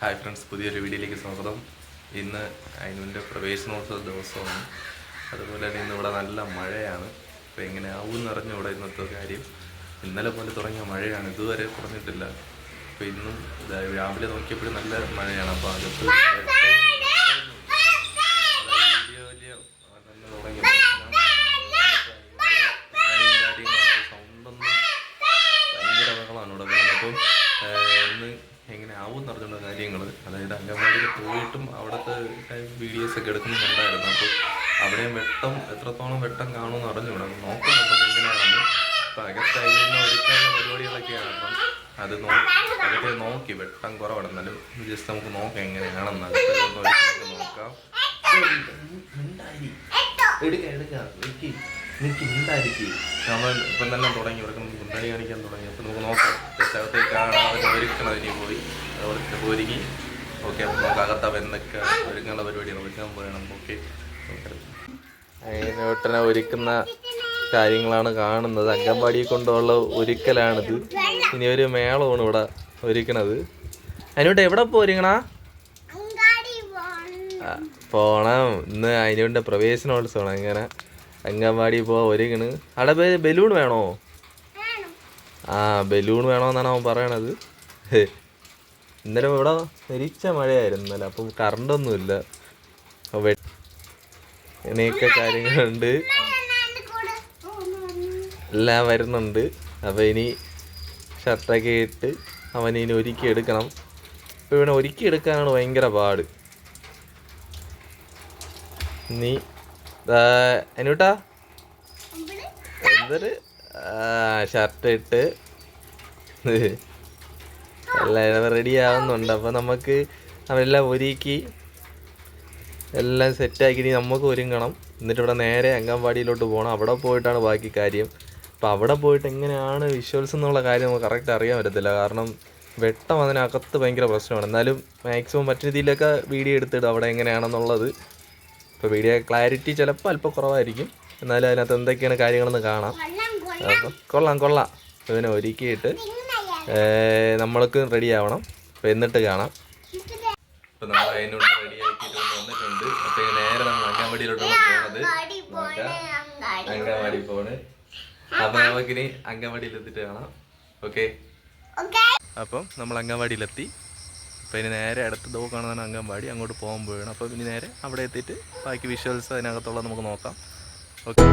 Hi friends പുതിയൊരു വീഡിയോയിലേക്ക് സ്വാഗതം. ഇന്ന് അയിനുവിന്റെ പ്രവേശനോത്സവ ദിവസമാണ്. അതുപോലെ തന്നെ ഇന്ന് ഇവിടെ നല്ല മഴയാണ്. അപ്പോൾ എങ്ങനെ ആവും എന്നറിഞ്ഞു ഇവിടെ ഇന്നത്തെ കാര്യം. ഇന്നലെ പോലെ തുടങ്ങിയ മഴയാണ് ഇതുവരെ കുറഞ്ഞിട്ടില്ല. അപ്പോൾ ഇന്നും രാവിലെ നോക്കിയപ്പോഴും നല്ല മഴയാണ്. അപ്പോൾ അകത്ത് വലിയ വലിയ തന്നെ തുടങ്ങി സൗണ്ടൊന്നും ഭയങ്കര ബഹളമാണ് ഇവിടെ വരുന്നത് അപ്പം ഏഹ്, ഇന്ന് എങ്ങനെ ആവും എന്ന് കാര്യങ്ങൾ അതായത് അംഗൻവാടിയിൽ പോയിട്ടും അവിടുത്തെ വീഡിയോസ് ഒക്കെ എടുക്കുന്നുണ്ടായിരുന്നു അപ്പോൾ അവിടെ വെട്ടം എത്രത്തോളം വെട്ടം കാണുമെന്ന് അറിഞ്ഞുകൂടാ. അപ്പം നോക്കാം നമുക്ക് എങ്ങനെയാണെന്ന് അപ്പം അകത്ത് അതിനുള്ള ഒരുക്കാനുള്ള പരിപാടികളൊക്കെയാണ്. അപ്പം അത് നോക്കി അതൊക്കെ നോക്കി വെട്ടം കുറവാണ്. എന്നാലും ജസ്റ്റ് നമുക്ക് നോക്കാം എങ്ങനെയാണെന്ന്. അകത്തൊക്കെ നോക്കാം. എടുക്കാം എടുക്കാം. നമ്മൾ ഇപ്പം തന്നെ തുടങ്ങി. ഇവർക്ക് മുണ്ടാടി കാണിക്കാൻ തുടങ്ങി. അപ്പം നമുക്ക് നോക്കാം. ദശകത്തേക്കാണ് അവർ ഒരുക്കണം ഇനി പോയി. തന്നെ ഒരുങ്ങി ഓക്കെ അപ്പം നമുക്ക് അകത്ത് വെന്നൊക്കെ ഒരുങ്ങുന്ന പരിപാടിയാണ്. ഒരുക്കാൻ പോകണം ഓക്കെ. അതിനോട്ടനെ ഒരുക്കുന്ന കാര്യങ്ങളാണ് കാണുന്നത്. അംഗൻവാടിയിൽ കൊണ്ടുള്ള ഒരുക്കലാണിത്. ഇനി ഒരു മേളമാണ് ഇവിടെ ഒരുക്കണത്. അതിനോട്ട് എവിടെ പോരുങ്ങണാ? പോണം. ഇന്ന് അതിനുവേണ്ട പ്രവേശനോത്സവമാണ്. അങ്ങനെ അംഗൻവാടി പോവാ ഒരുങ്ങണ്. അവിടെ ബലൂൺ വേണോ? ആ ബലൂൺ വേണമെന്നാണ് അവൻ പറയണത്. ഇന്നലെ ഇവിടെ നിരീക്ഷ മഴയായിരുന്നു ഇന്നലെ അപ്പം കറണ്ടൊന്നുമില്ല. അപ്പൊ ഇങ്ങനെയൊക്കെ കാര്യങ്ങളുണ്ട്. എല്ലാം വരുന്നുണ്ട്. അപ്പോൾ ഇനി ഷർട്ടൊക്കെ ഇട്ട് അവൻ ഇനി ഒരുക്കി എടുക്കണം. അപ്പോൾ ഇവനെ ഒരുക്കി എടുക്കാനാണ് ഭയങ്കര പാട്. നീ എന്നിട്ടാ എന്തൊരു ഷർട്ട് ഇട്ട്. എല്ലാം റെഡി ആവുന്നുണ്ട്. അപ്പോൾ നമുക്ക് അവരെല്ലാം ഒരുക്കി. എല്ലാം സെറ്റാക്കി. നമുക്ക് ഒരുങ്ങണം. എന്നിട്ട് ഇവിടെ നേരെ അംഗൻവാടിയിലോട്ട് പോകണം അവിടെ പോയിട്ടാണ് ബാക്കി കാര്യം. അപ്പം അവിടെ പോയിട്ട് എങ്ങനെയാണ് വിഷ്വൽസ് എന്നുള്ള കാര്യം നമുക്ക് കറക്റ്റ് അറിയാൻ പറ്റത്തില്ല. കാരണം വെട്ടം അതിനകത്ത് ഭയങ്കര പ്രശ്നമാണ്. എന്നാലും മാക്സിമം മറ്റു രീതിയിലൊക്കെ വീഡിയോ എടുത്തിടും അവിടെ എങ്ങനെയാണെന്നുള്ളത്. ഇപ്പോൾ വീഡിയോ ക്ലാരിറ്റി ചിലപ്പോൾ അല്പം കുറവായിരിക്കും. എന്നാലും അതിനകത്ത് എന്തൊക്കെയാണ് കാര്യങ്ങളെന്ന് കാണാം. അപ്പോൾ കൊള്ളാം കൊള്ളാം. ഇതിനെ ഒരുക്കിയിട്ട് നമ്മൾക്ക് റെഡി ആവണം അപ്പോൾ എന്നിട്ട് കാണാം. ഇപ്പം നമ്മൾ അതിനോട് റെഡി ആക്കിയിട്ട് വന്നിട്ടുണ്ട്. അപ്പം ഇനി നേരെ നമ്മൾ അംഗൻവാടിയിലോട്ടാണ് പോകുന്നത് നോക്കാം. അംഗൻവാടി പോണ്. അപ്പം നമുക്കിനി അംഗൻവാടിയിൽ എത്തിയിട്ട് കാണാം. ഓക്കെ? അപ്പം നമ്മൾ അംഗൻവാടിയിലെത്തി. അപ്പം ഇനി നേരെ അടുത്ത ദോ കാണുന്നതാണ് അംഗൻവാടി. അങ്ങോട്ട് പോകാൻ പോവുകയാണ് അപ്പം ഇനി നേരെ അവിടെ എത്തിയിട്ട് ബാക്കി വിഷ്വൽസ് അതിനകത്തുള്ളത് നമുക്ക് നോക്കാം. ഓക്കെ?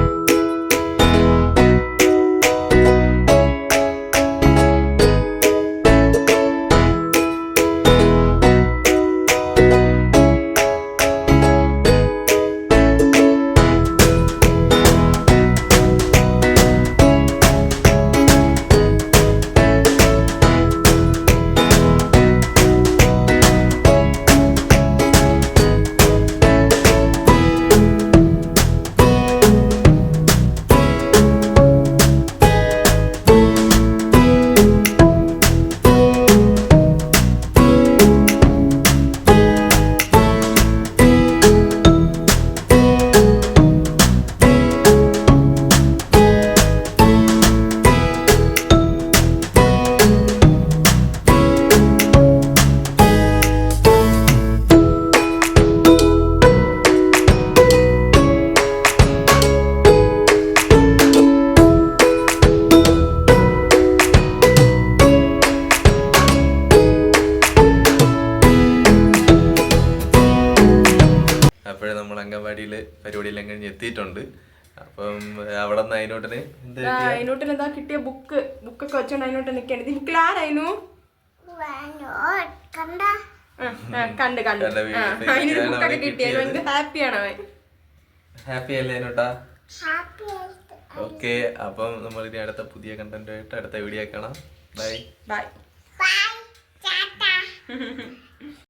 അംഗൻവാടിയിൽ പരിപാടിയെല്ലാം കഴിഞ്ഞ് എത്തിയിട്ടുണ്ട്. അപ്പം അവിടെ നിന്ന് അതിനോട്ടിന് എന്ത് അതിനോട്ടിന് എന്താ കിട്ടിയ? ബുക്ക് ബുക്കൊക്കെ വെച്ചോണ്ട് അതിനോട്ട് നിൽക്കണം ഇത് ബുക്കിൽ ആരായിരുന്നു കണ്ട്. കണ്ട് അതിനൊരു ബുക്കൊക്കെ ഹാപ്പിയാണ് അവൻ? ഹാപ്പി അല്ലേ അതിനോട്ടാ ഓക്കെ അപ്പം നമ്മൾ ഇനി അടുത്ത പുതിയ കണ്ടന്റുമായിട്ട് അടുത്ത വീഡിയോ കാണാം. Bye bye